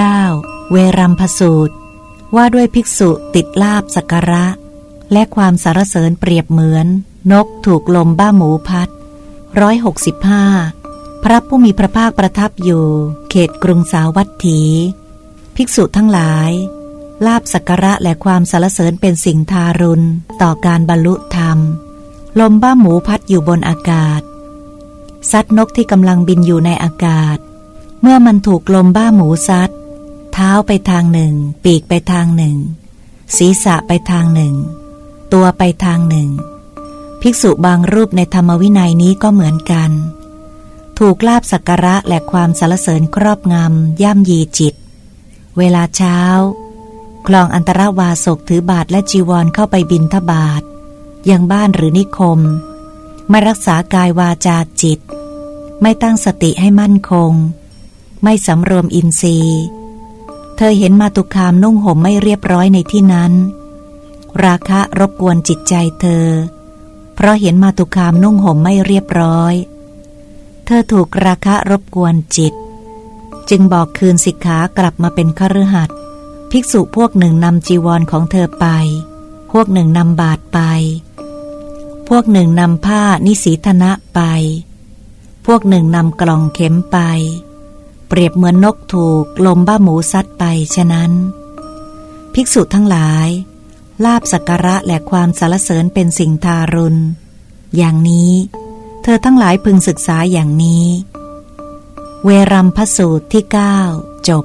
9 เวรัมพสูตร ว่าด้วยภิกษุติดลาบสักการะ และความสารเสริญเปรียบเหมือน นกถูกลมบ้าหมูพัดร้อยหกสิบห้าพระผู้มีพระภาคประทับอยู่ เขตกรุงสาวัตถี ภิกษุทั้งหลาย ลาบสักการะและความสารเสริญเป็นสิ่งทารุณ ต่อการบรรลุธรรม ลมบ้าหมูพัดอยู่บนอากาศซัดนกที่กำลังบินอยู่ในอากาศ เมื่อมันถูกลมบ้าหมูซัด เท้าไปทางหนึ่ง ปีกไปทางหนึ่ง ศีรษะไปทางหนึ่ง ตัวไปทางหนึ่ง ภิกษุบางรูปในธรรมวินัยนี้ก็เหมือนกัน ถูกลาบสักการะและความสารเสริญครอบงำย่ำยีจิต เวลาเช้า คลองอันตรวาสกถือบาทและจีวรเข้าไปบินทบาทยังบ้านหรือนิคม ไม่รักษากายวาจาจิต ไม่ตั้งสติให้มั่นคง ไม่สำรวมอินทรีย์ อเห็นมาตุคามนุ่งห่มไม่เรียบร้อยในที่นั้น ราคะรบกวนจิตใจเธอ เพราะเห็นมาตุคามนุ่งห่มไม่เรียบร้อย เธอถูกราคะรบกวนจิต จึงบอกคืนสิกขากลับมาเป็นคฤหัสถ์ภิกษุพวกหนึ่งนำจีวรของเธอไป พวกหนึ่งนำบาทไป พวกหนึ่งนำผ้านิสีธนะไป พวกหนึ่งนำกล่องเข็มไป เปรียบเหมือนนกถูกลมบ้าหมูซัดไปฉะนั้น ภิกษุทั้งหลาย ลาบสักการะและความสารเสริญเป็นสิ่งทารุณ อย่างนี้ เธอทั้งหลายพึงศึกษาอย่างนี้ เวรัมพสูตรที่ 9 จบ